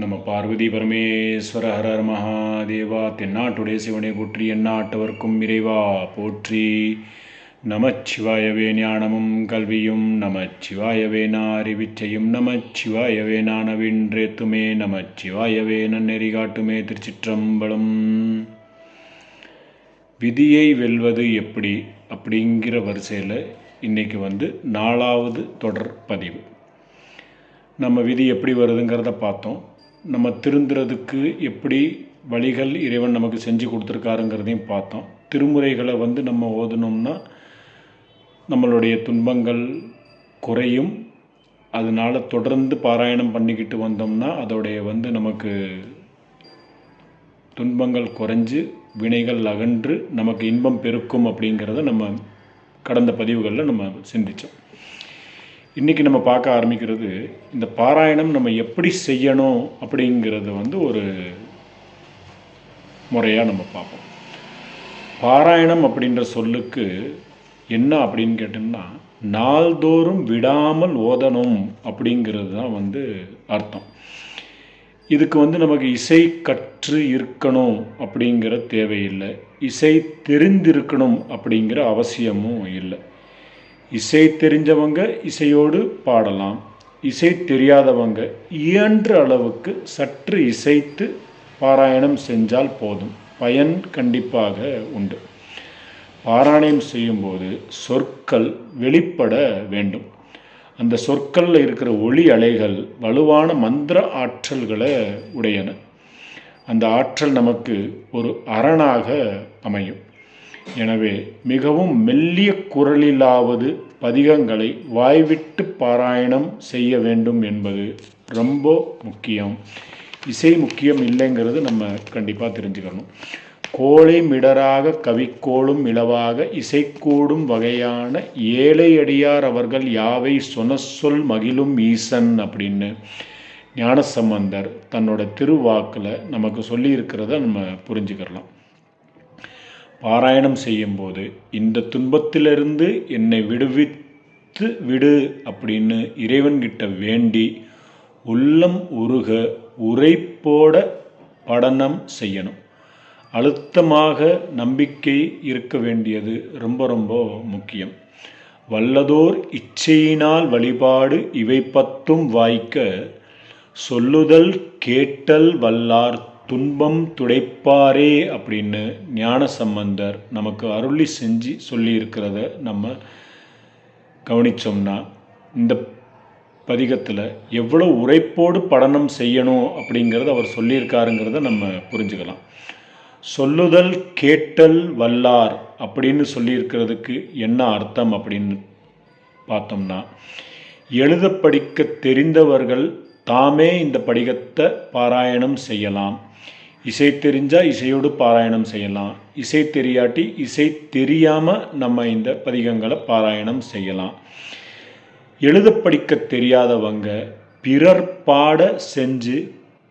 பார்வதி பரமேஸ்வர ஹரர் மகாதேவா தென்னாட்டுடைய சிவனை போற்றி எந்நாட்டவர்க்கும் இறைவா போற்றி. நமச்சிவாயவே ஞானமும் கல்வியும் நமச்சிவாயவே நாரிவிச்சையும் நமச்சிவாயவே நானவின்றேத்துமே நமச்சிவாயவே நன்னெறி காட்டுமே திருச்சிற்றம்பலம். விதியை வெல்வது எப்படி? அப்படிங்கிற வரிசையில் இன்றைக்கி வந்து நாலாவது தொடர் பதிவு. நம்ம விதி எப்படி வருதுங்கிறத பார்த்தோம். நம்ம திருந்துறதுக்கு எப்படி வழிகள் இறைவன் நமக்கு செஞ்சு கொடுத்துருக்காருங்கிறதையும் பார்த்தோம். திருமுறைகளை வந்து நம்ம ஓதுனோம்னா நம்மளுடைய துன்பங்கள் குறையும். அதனால் தொடர்ந்து பாராயணம் பண்ணிக்கிட்டு வந்தோம்னா அதோடைய வந்து நமக்கு துன்பங்கள் குறைஞ்சு வினைகள் அகன்று நமக்கு இன்பம் பெருக்கும் அப்படிங்கிறத நம்ம கடந்த பதிவுகளில் நம்ம சிந்தித்தோம் இன்றைக்கி நம்ம பார்க்க ஆரம்பிக்கிறது இந்த பாராயணம் நம்ம எப்படி செய்யணும் அப்படிங்கிறத வந்து ஒரு முறையாக நம்ம பார்ப்போம். பாராயணம் அப்படின்ற சொல்லுக்கு என்ன அப்படின்னு கேட்டோம்னா நாள்தோறும் விடாமல் ஓதணும் அப்படிங்கிறது தான் வந்து அர்த்தம். இதுக்கு வந்து நமக்கு இசை கற்று இருக்கணும் அப்படிங்கிற தேவையில்லை. இசை தெரிந்திருக்கணும் அப்படிங்கிற அவசியமும் இல்லை. இசை தெரிஞ்சவங்க இசையோடு பாடலாம். இசை தெரியாதவங்க இயன்ற அளவுக்கு சற்று இசைத்து பாராயணம் செஞ்சால் போதும். பயன் கண்டிப்பாக உண்டு. பாராயணம் செய்யும்போது சொற்கள் வெளிப்பட வேண்டும். அந்த சொற்களில் இருக்கிற ஒளி அலைகள் வலுவான மந்திர ஆற்றல்களை உடையன. அந்த ஆற்றல் நமக்கு ஒரு அரணாக அமையும். எனவே மிகவும் மெல்லிய குரலிலாவது பதிகங்களை வாய்விட்டு பாராயணம் செய்ய வேண்டும் என்பது ரொம்ப முக்கியம். இசை முக்கியம் இல்லைங்கிறது நம்ம கண்டிப்பாக தெரிஞ்சுக்கணும். கோழை மிடராக கவிக்கோளும் இளவாக இசைக்கூடும் வகையான ஏழை அடியார் அவர்கள் யாவை சொன சொல் மகிழும் ஈசன் அப்படின்னு ஞானசம்பந்தர் தன்னோட திருவாக்கில் நமக்கு சொல்லியிருக்கிறத நம்ம புரிஞ்சுக்கிறலாம். பாராயணம் செய்யும்போது இந்த துன்பத்திலிருந்து என்னை விடுவித்து விடு அப்படின்னு இறைவன்கிட்ட வேண்டி உள்ளம் உருக உரைப்போட படனம் செய்யணும். அழுத்தமாக நம்பிக்கை இருக்க வேண்டியது ரொம்ப ரொம்ப முக்கியம். வல்லதோர் இச்சையினால் வழிபாடு இவை பத்தும் வாய்க்க சொல்லுதல் கேட்டல் வல்லார் துன்பம் துடைப்பாரே அப்படின்னு ஞான சம்பந்தர் நமக்கு அருளி செஞ்சு சொல்லியிருக்கிறத நம்ம கவனித்தோம்னா இந்த பதிகத்தில் எவ்வளோ உரைப்போடு படனம் செய்யணும் அப்படிங்கிறத அவர் சொல்லியிருக்காருங்கிறத நம்ம புரிஞ்சுக்கலாம். சொல்லுதல் கேட்டல் வல்லார் அப்படின்னு சொல்லியிருக்கிறதுக்கு என்ன அர்த்தம் அப்படின்னு பார்த்தோம்னா எழுத படிக்க தெரிந்தவர்கள் தாமே இந்த படிகத்தை பாராயணம் செய்யலாம். இசை தெரிஞ்சால் இசையோடு பாராயணம் செய்யலாம். இசை தெரியாட்டி இசை தெரியாமல் நம்ம இந்த பதிகங்களை பாராயணம் செய்யலாம். எழுத படிக்க தெரியாதவங்க பிறர் பாட செஞ்சு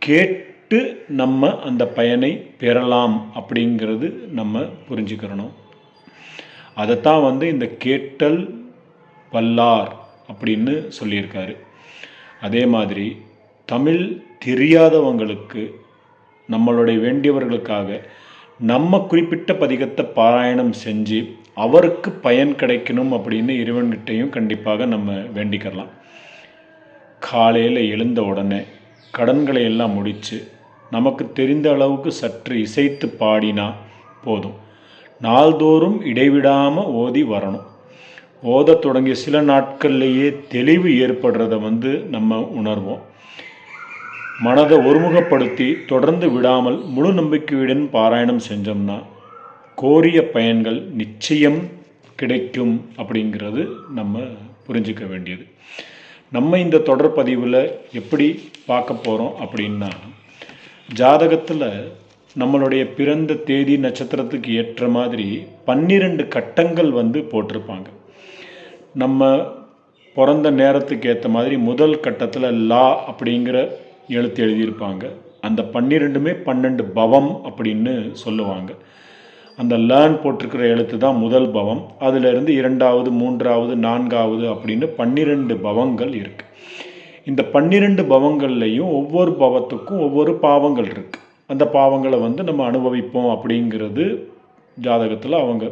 கேட்டு நம்ம அந்த பயனை பெறலாம் அப்படிங்கிறது நம்ம புரிஞ்சுக்கிறணும் அதைத்தான் வந்து இந்த கேட்டல் வல்லார் அப்படின்னு சொல்லியிருக்காரு. அதே மாதிரி தமிழ் தெரியாதவங்களுக்கு நம்மளுடைய வேண்டியவர்களுக்காக நம்ம குறிப்பிட்ட பதிகத்தை பாராயணம் செஞ்சு அவருக்கு பயன் கிடைக்கணும் அப்படின்னு இறைவன்கிட்டையும் கண்டிப்பாக நம்ம வேண்டிக்கிறலாம். காலையில் எழுந்த உடனே கடன்களை எல்லாம் முடித்து நமக்கு தெரிந்த அளவுக்கு சற்று இசைத்து பாடினா போதும். நாள்தோறும் இடைவிடாமல் ஓதி வரணும். ஓத தொடங்கிய சில நாட்கள்லேயே தெளிவு ஏற்படுறத வந்து நம்ம உணர்வோம். மனதை ஒருமுகப்படுத்தி தொடர்ந்து விடாமல் முழு நம்பிக்கையுடன் பாராயணம் செஞ்சோம்னா கோரிய பயன்கள் நிச்சயம் கிடைக்கும் அப்படிங்கிறது நம்ம புரிஞ்சிக்க வேண்டியது. நம்ம இந்த தொடர் பதிவில் எப்படி பார்க்க போகிறோம் அப்படின்னா ஜாதகத்தில் நம்மளுடைய பிறந்த தேதி நட்சத்திரத்துக்கு ஏற்ற மாதிரி பன்னிரெண்டு கட்டங்கள் வந்து போட்டிருப்பாங்க. நம்ம பிறந்த நேரத்துக்கு ஏற்ற மாதிரி முதல் கட்டத்தில் லா அப்படிங்கிற எழுத்து எழுதியிருப்பாங்க. அந்த பன்னிரெண்டுமே பன்னெண்டு பவம் அப்படின்னு சொல்லுவாங்க. அந்த லேர்ன் போட்டிருக்கிற எழுத்து தான் முதல் பவம். அதிலிருந்து இரண்டாவது மூன்றாவது நான்காவது அப்படின்னு பன்னிரெண்டு பவங்கள் இருக்குது இந்த பன்னிரெண்டு பவங்கள்லையும் ஒவ்வொரு பவத்துக்கும் ஒவ்வொரு பாவங்கள் இருக்குது அந்த பாவங்களை வந்து நம்ம அனுபவிப்போம் அப்படிங்கிறது ஜாதகத்தில் அவங்க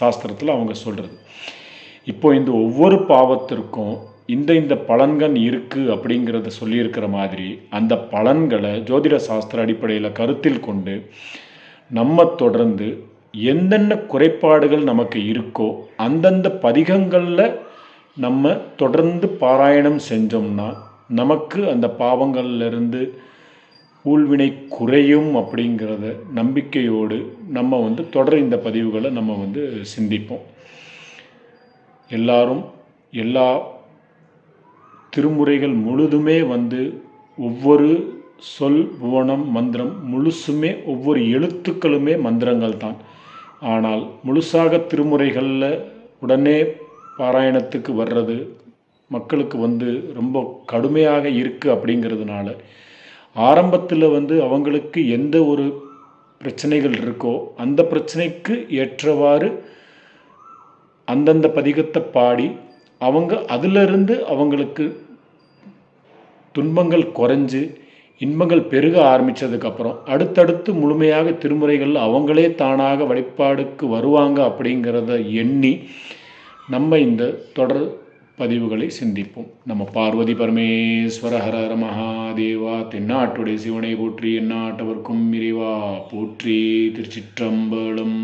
சாஸ்திரத்தில் அவங்க சொல்கிறது இப்போ இந்த ஒவ்வொரு பாவத்திற்கும் இந்த இந்த பலன்கள் இருக்குது அப்படிங்கிறத சொல்லியிருக்கிற மாதிரி அந்த பலன்களை ஜோதிட சாஸ்திர அடிப்படையில் கருத்தில் கொண்டு நம்ம தொடர்ந்து எந்தெந்த குறைபாடுகள் நமக்கு இருக்கோ அந்தந்த பதிகங்களில் நம்ம தொடர்ந்து பாராயணம் செஞ்சோம்னா நமக்கு அந்த பாவங்கள்லேருந்து ஊழ்வினை குறையும் அப்படிங்கிறத நம்பிக்கையோடு நம்ம வந்து தொடர் இந்த பதிவுகளை நம்ம வந்து சிந்திப்போம். எல்லாரும் எல்லா திருமுறைகள் முழுதுமே வந்து ஒவ்வொரு சொல் புவனம் மந்திரம் முழுசுமே ஒவ்வொரு எழுத்துக்களுமே மந்திரங்கள் தான். ஆனால் முழுசாக திருமுறைகளில் உடனே பாராயணத்துக்கு வர்றது மக்களுக்கு வந்து ரொம்ப கடுமையாக இருக்குது அப்படிங்கிறதுனால ஆரம்பத்தில் வந்து அவங்களுக்கு எந்த ஒரு பிரச்சனைகள் இருக்கோ அந்த பிரச்சனைக்கு ஏற்றவாறு அந்தந்த பதிகத்தை பாடி அவங்க அதிலிருந்து அவங்களுக்கு துன்பங்கள் குறைஞ்சு இன்பங்கள் பெருக ஆரம்பித்ததுக்கப்புறம் அடுத்தடுத்து முழுமையாக திருமுறைகள் அவங்களே தானாக வழிபாடுக்கு வருவாங்க அப்படிங்கிறத எண்ணி நம்ம இந்த தொடர் பதிவுகளை சிந்திப்போம். நம்ம பார்வதி பரமேஸ்வர ஹர ஹர மகாதேவா தென்னாட்டுடைய சிவனை போற்றி எந்நாட்டவர்க்கும் இறைவா போற்றி திருச்சிற்றம்பலம்.